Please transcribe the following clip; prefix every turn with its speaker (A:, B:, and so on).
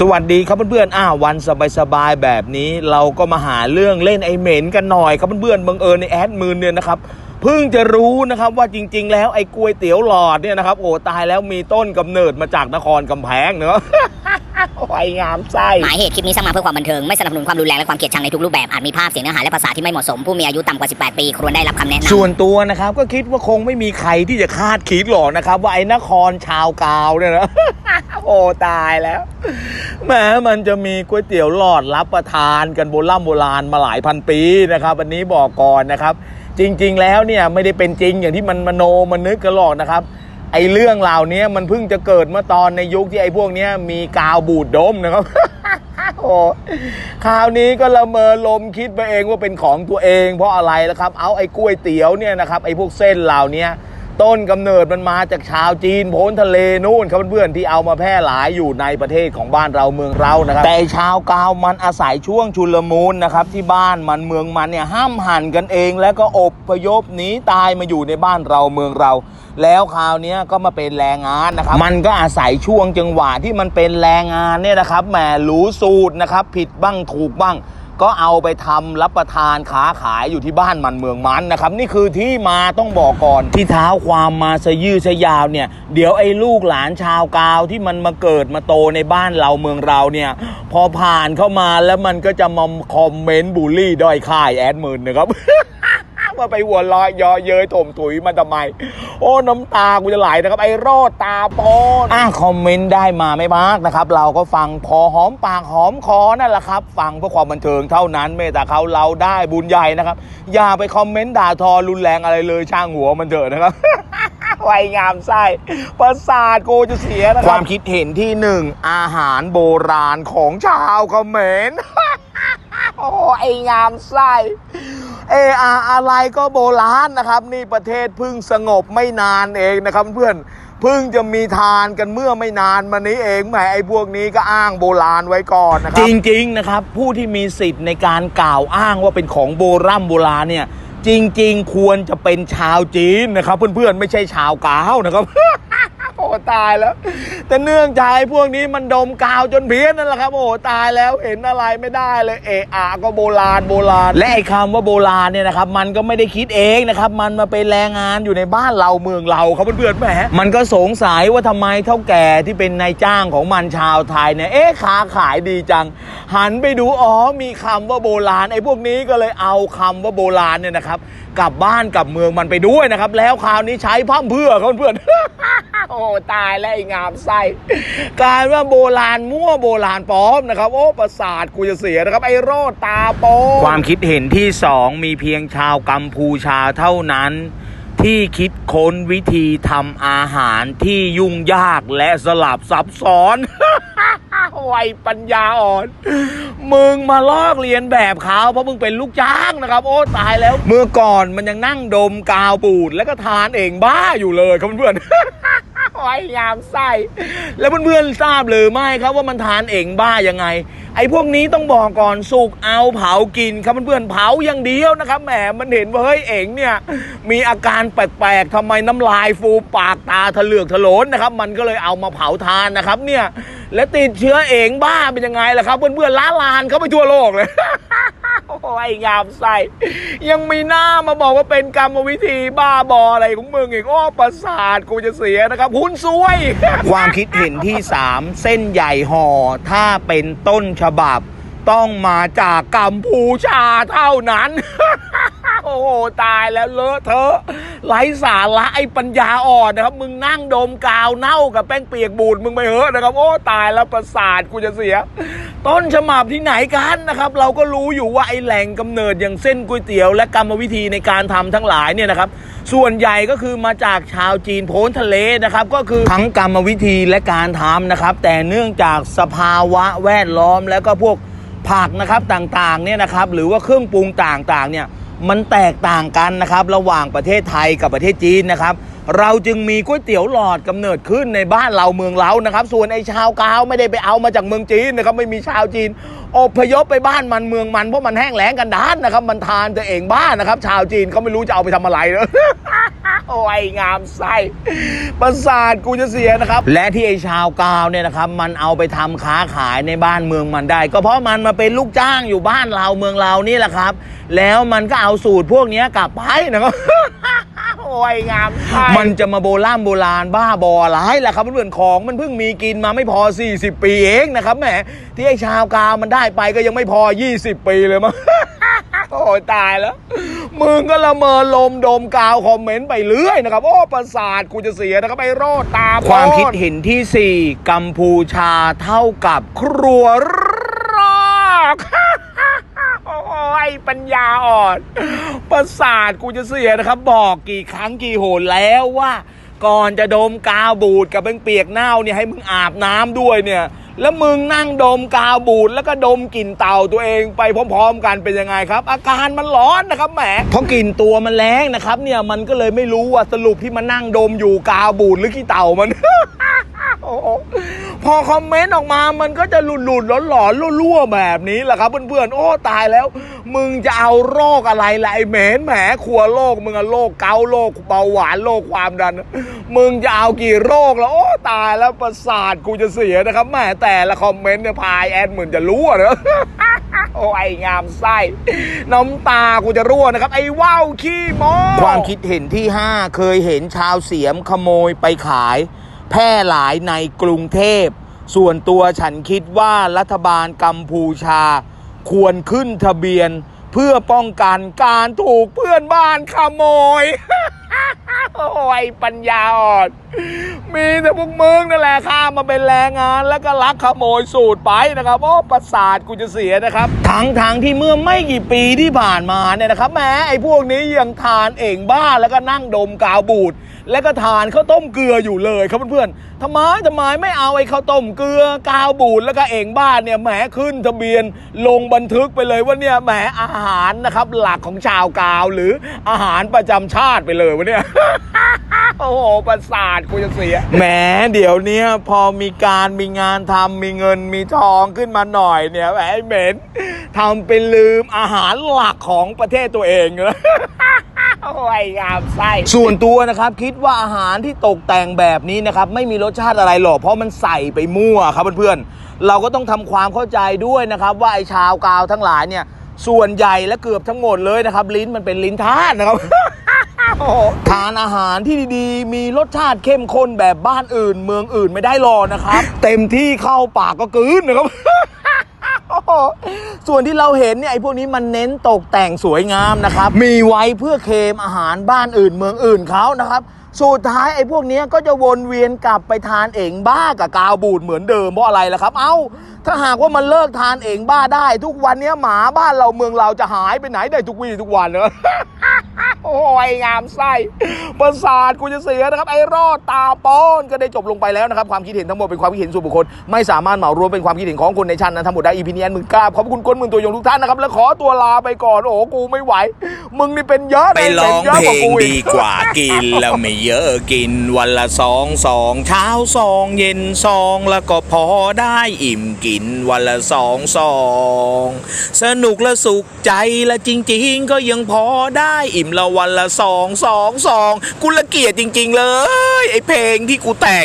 A: สวัสดีครับเพื่อนๆ อ้าววันสบายๆ แบบนี้เราก็มาหาเรื่องเล่นไอเหม็นกันหน่อยครับเพื่อนๆ บังเอิญในแอดมือเนี่ยนะครับเพิ่งจะรู้นะครับว่าจริง ๆ แล้วไอ้กล้วยเตี๋ยวหลอดเนี่ยนะครับโอ้ตายแล้วมีต้นกำเนิดมาจากนครกำแพงเนอะ ไวยงามไส้
B: หมายเหตุคลิปนี้สร้างมาเพื่อความบันเทิง ไม่สนับสนุนความรุนแรงและความเกลียดชังในทุกรูปแบบ อาจมีภาพเสียงเนื้อหาและภาษาที่ไม่เหมาะสม ผู้มีอายุต่ำกว่า 18 ปีควรได้รับคำแนะนำ
A: ส่วนตัวนะครับก็คิดว่าคงไม่มีใครที่จะคาดคิดหรอกนะครับ ว่าไอ้นครชาวกาวเนี่ยนะ โอ้ตายแล้วแหมมันจะมีก๋วยเตี๋ยวหลอดรับประทานกันโบราณโบราณมาหลายพันปีนะครับวันนี้บอกก่อนนะครับ จริง ๆ แล้วเนี่ยไม่ได้เป็นจริงอย่างที่มันมโนมันนึกกันหรอกนะครับ ไอ้เรื่องเหล่านี้มันเพิ่งจะเกิดเมื่อตอนในยุคที่ไอ้พวกนี้มีกาวบูดดมนะครับโอ้คราวนี้ก็ละเมอลมคิดไปเองว่าเป็นของตัวเอง เพราะอะไรนะครับ เอาไอ้กล้วยเตี๋ยวเนี่ยนะครับไอ้พวกเส้นเหล่านี้ ต้นกำเนิดมันมาจากชาวจีนพ้นทะเลนู่นครับเพื่อนๆที่เอามาแพร่หลายอยู่ในประเทศของบ้านเราเมืองเรานะครับ แต่ชาวกาวมันอาศัยช่วงชุลมุนนะครับที่บ้านมันเมืองมันเนี่ยห้ามหันกันเอง แล้วก็อบพยพหนีตายมาอยู่ในบ้านเราเมืองเรา แล้วคราวเนี้ยก็มาเป็นแรงงานนะครับ มันก็อาศัยช่วงจังหวะที่มันเป็นแรงงานเนี่ยนะครับแหมรู้สูตรนะครับผิดบ้างถูกบ้าง ก็เอาไปทำรับประทานค้าขายอยู่ที่บ้านมันเมืองมันนะครับ นี่คือที่มาต้องบอกก่อนที่เท้าความมาสยื้อสยาวเนี่ย เดี๋ยวไอ้ลูกหลานชาวกาวที่มันมาเกิดมาโตในบ้านเราเมืองเราเนี่ย พอผ่านเข้ามาแล้วมันก็จะมาคอมเมนต์บูลลี่ด้อยค่ายแอดมินนะครับ ว่าไปหัวเรอยยอเย้ยถมถุยมันทำไม โอ้น้ำตากูจะไหลนะครับ ไอ้รอดตาปอนอะคอมเมนต์ได้มาไม่มากนะครับ เราก็ฟังพอหอมปากหอมคอนั่นแหละครับ ฟังเพื่อความบันเทิงเท่านั้นเมตตาเขาเราได้บุญใหญ่นะครับ อย่าไปคอมเมนต์ด่าทอรุนแรงอะไรเลยช่างหัวมันเถอะนะครับไวยงามไส้ประสาทโกจะเสียนะครับ ความคิดเห็นที่หนึ่งอาหารโบราณของชาวเขมรโอ้ไองามไส้ เออาอะไรก็โบราณนะครับ นี่ประเทศพิ่งสงบไม่นานเองนะครับเพื่อนพิ่งจะมีทานกันเมื่อไม่นานมานี้เองแหมไอ้พวกนี้ก็อ้างโบราณไว้ก่อนนะครับ จริง ๆ นะครับ ผู้ที่มีสิทธิ์ในการกล่าวอ้างว่าเป็นของโบราณโบราณเนี่ยจริง ๆ ควรจะเป็นชาวจีนนะครับ เพื่อนๆไม่ใช่ชาวกาวนะครับ อ้ตายแล้ว แต่เนื่องจากไอ้พวกนี้มันดมกาวจนเพี้ยนนั่นแหละครับ โอ้ตายแล้วเห็นอะไรไม่ได้เลยเอะอะก็โบราณโบราณ และไอ้คำว่าโบราณเนี่ยนะครับมันก็ไม่ได้คิดเองนะครับ มันมาเป็นแรงงานอยู่ในบ้านเราเมืองเราครับเพื่อนๆแหมมันก็สงสัยว่าทำไมเท่าแก่ที่เป็นนายจ้างของมันชาวไทยเนี่ยเอ๊ะค้าขายดีจัง หันไปดูอ๋อมีคำว่าโบราณไอ้พวกนี้ก็เลยเอาคำว่าโบราณเนี่ยนะครับกลับบ้านกลับเมืองมันไปด้วยนะครับ แล้วคราวนี้ใช้พร่ำเพื่อครับเพื่อน ๆโอ้ตายแล้วไอ้งามไส้กลายว่าโบราณมั่วโบราณปลอมนะครับ โอ้ประสาทกูจะเสียนะครับ ไอ้โรดตาโปความคิดเห็นที่สองมีเพียงชาวกัมพูชาเท่านั้น ที่คิดค้นวิธีทำอาหารที่ยุ่งยากและสลับซับซ้อนวัยปัญญาอ่อน มึงมาลอกเรียนแบบเขาเพราะมึงเป็นลูกจ้างนะครับ โอ้ตายแล้ว เมื่อก่อนมันยังนั่งดมกาวปูดแล้วก็ทานเองบ้าอยู่เลยครับเพื่อนๆ ไว้ยามไส้แล้วเพื่อนๆทราบหรือไม่ครับว่ามันทานเองบ้ายังไง ไอ้พวกนี้ต้องบอกก่อนสุกเอาเผากินครับเพื่อนๆเผาอย่างเดียวนะครับแหมมันเห็นว่าเฮ้ยเองเนี่ยมีอาการแปลกๆทำไมน้ำลายฟูปากตาทะเลือกทะลนนะครับ มันก็เลยเอามาเผาทานนะครับเนี่ยและติดเชื้อเองบ้าเป็นยังไงล่ะครับเพื่อนๆล้าลานเขาไปทั่วโลกเลย โอ้ยงามใส่ ยังมีหน้ามาบอกว่าเป็นกรรมวิธีบ้าบออะไรของมึงอีกอ้อประสาทกูจะเสียนะครับหุ้นซวย ความคิดเห็นที่ 3 เส้นใหญ่ห่อถ้าเป็นต้นฉบับ ต้องมาจากกัมพูชาเท่านั้น โอ้โหตายแล้วเลอะเทอะ ไร้สาระไอ้ปัญญาอ่อนนะครับ มึงนั่งดมกาวเน่ากับแป้งเปียกบูดมึงไปเหอะนะครับโอ้ตายแล้วประสาทกูจะเสีย ต้นฉบับที่ไหนกันนะครับ เราก็รู้อยู่ว่าไอ้แหล่งกำเนิดอย่างเส้นก๋วยเตี๋ยว และกรรมวิธีในการทำทั้งหลายเนี่ยนะครับ ส่วนใหญ่ก็คือมาจากชาวจีนโพ้นทะเลนะครับ ก็คือทั้งกรรมวิธีและการทำนะครับ แต่เนื่องจากสภาวะแวดล้อมแล้วก็พวกผักนะครับต่างๆเนี่ยนะครับ หรือว่าเครื่องปรุงต่างๆเนี่ย มันแตกต่างกันนะครับ ระหว่างประเทศไทยกับประเทศจีนนะครับเราจึงมีก๋วยเตี๋ยวหลอดกำเนิดขึ้นในบ้านเราเมืองเรานะครับ ส่วนไอ้ชาวกาวไม่ได้ไปเอามาจากเมืองจีนนะครับไม่มีชาวจีนอพยพไปบ้านมันเมืองมันเพราะมันแห้งแล้งกันดานนะครับมันทานตัวเองบ้านนะครับ ชาวจีนเขาไม่รู้จะเอาไปทำอะไรเลยโอ้ยงามไส้ประสาทกูจะเสียนะครับ และที่ไอ้ชาวกาวเนี่ยนะครับ มันเอาไปทำค้าขายในบ้านเมืองมันได้ ก็เพราะมันมาเป็นลูกจ้างอยู่บ้านเราเมืองเรานี่แหละครับ แล้วมันก็เอาสูตรพวกนี้กลับไปนะครับ โอ้ยงามไส้มันจะมาโบราณโบราณบ้าบอร้ายแหละครับเพื่อนๆของมันเพิ่งมีกินมาไม่พอ 40 ปีเองนะครับแหมที่ไอ้ชาวกาวมันได้ไปก็ยังไม่พอ 20 ปีเลยมั้งโอ้ยตายแล้ว มึงก็ละเมอลมดมกาวคอมเมนต์ไปเรื่อยนะครับ โอ้ประสาทกูจะเสียนะครับไอ้โรดตาบอดความคิดเห็นที่ 4 กัมพูชาเท่ากับครัวรอกโอ้ย ปัญญาอ่อน ประสาทกูจะเสียนะครับ บอกกี่ครั้งกี่โหนแล้วว่า ก่อนจะดมกาวบูดกับเปียกเน่าเนี่ยให้มึงอาบน้ำด้วยเนี่ย แล้วมึงนั่งดมกาวบูดแล้วก็ดมกลิ่นเต่าตัวเองไปพร้อม ๆ กันเป็นยังไงครับ อาการมันร้อนนะครับแหมเพราะกลิ่นตัวมันแรงนะครับ เนี่ยมันก็เลยไม่รู้ว่าสรุปที่มันนั่งดมอยู่กาวบูดหรือขี้เต่ามัน พอคอมเมนต์ออกมามันก็จะหลุดหลุดๆหลอนรั่วๆแบบนี้แหละครับเพื่อนๆโอ้ตายแล้ว มึงจะเอาโรคอะไรล่ะไอ้เหม็นแหมครัวโรคมึงอะโรคเกาโรคเบาหวานโรคความดัน มึงจะเอากี่โรคแล้วโอ้ตายแล้วประสาทกูจะเสียนะครับแหมแต่ละคอมเมนต์เนี่ยพายแอดเหมือนจะรู้อะเนอะโอ้ไองามไส้น้ำตากูจะรั่วนะครับ ไอ้ว่าวขี้โมความคิดเห็นที่ 5 เคยเห็นชาวเสียมขโมยไปขาย แพร่หลายในกรุงเทพ ส่วนตัวฉันคิดว่ารัฐบาลกัมพูชา ควรขึ้นทะเบียนเพื่อป้องกันการถูกเพื่อนบ้านขโมย โอ้ยปัญญาอ่อน มีแต่พวกมึงนั่นแหละข้ามมาเป็นแรงงาน แล้วก็ลักขโมยสูตรไปนะครับโอ้ประสาทกูจะเสียนะครับทั้งทางที่เมื่อไม่กี่ปีที่ผ่านมาเนี่ยนะครับแหม้ไอ้พวกนี้ยังทานเองบ้าแล้วก็นั่งดมกาวบูดแล้วก็ทานข้าวต้มเกลืออยู่เลยครับเพื่อนๆทำไมทำไมไม่เอาไอ้ข้าวต้มเกลือกาวบูดแล้วก็เองบ้านเนี่ยแหมขึ้นทะเบียนลงบันทึกไปเลยว่าเนี่ยแหมอาหารนะครับหลักของชาวกาวหรืออาหารประจำชาติไปเลยวะเนี่ย โอ้โหประสาทกูจะเสีย แหมเดี๋ยวเนี้ยพอมีการมีงานทำมีเงินมีทองขึ้นมาหน่อยเนี่ยแหมไอ้เหม็นทำเป็นลืมอาหารหลักของประเทศตัวเองเลย โอ้ยงามไส้ ส่วนตัวนะครับคิดว่าอาหารที่ตกแต่งแบบนี้นะครับ ไม่มีรสชาติอะไรหรอกเพราะมันใส่ไปมั่วครับเพื่อนๆเราก็ต้องทำความเข้าใจด้วยนะครับ ว่าไอ้ชาวกาวทั้งหลายเนี่ย ส่วนใหญ่และเกือบทั้งหมดเลยนะครับ ลิ้นมันเป็นลิ้นทาสนะครับ ทานอาหารที่ดีๆ มีรสชาติเข้มข้นแบบบ้านอื่น เมืองอื่นไม่ได้หรอกนะครับ เต็มที่เข้าปากก็กลืนนะครับ ส่วนที่เราเห็นเนี่ยไอ้พวกนี้มันเน้นตกแต่งสวยงามนะครับ มีไว้เพื่อเคลมอาหารบ้านอื่น เมืองอื่นเขานะครับสุดท้ายไอ้พวกเนี้ยก็จะวนเวียนกลับไปทานเองบ้ากับกาวบูดเหมือนเดิมเพราะอะไรล่ะครับ เอ้าถ้าหากว่ามันเลิกทานเองบ้าได้ ทุกวันเนี้ยหมาบ้านเราเมืองเราจะหายไปไหนได้ทุกวี่ทุกวันเนอะโอ้ยงามไส้ประสาทกูจะเสียนะครับ ไอ้รอดตาป้อนก็ได้จบลงไปแล้วนะครับ ความคิดเห็นทั้งหมดเป็นความคิดเห็นส่วนบุคคล ไม่สามารถเหมารวมเป็นความคิดเห็นของคนในชั้นนะทั้งหมดได้อีพีนี้อันมึงกราขอบคุณก้นมึงตัวยงทุกท่านนะครับ แล้วขอตัวลาไปก่อน โอ้กูไม่ไหว มึงนี่เป็นเยอะ
C: ไปร้องเพล
A: ง
C: ดีกว่ากิน แล้วไม่เยอะกินวันละสองสองเช้าสองเย็นสองแล้วก็พอได้อิ่มกินวันละสองสอง สนุกและสุขใจและจริง ๆ ก็ยังพอได้อิ่มละวันละสองสองสองกูละเกียดจริง ๆ เลย ไอเพลงที่กูแต่ง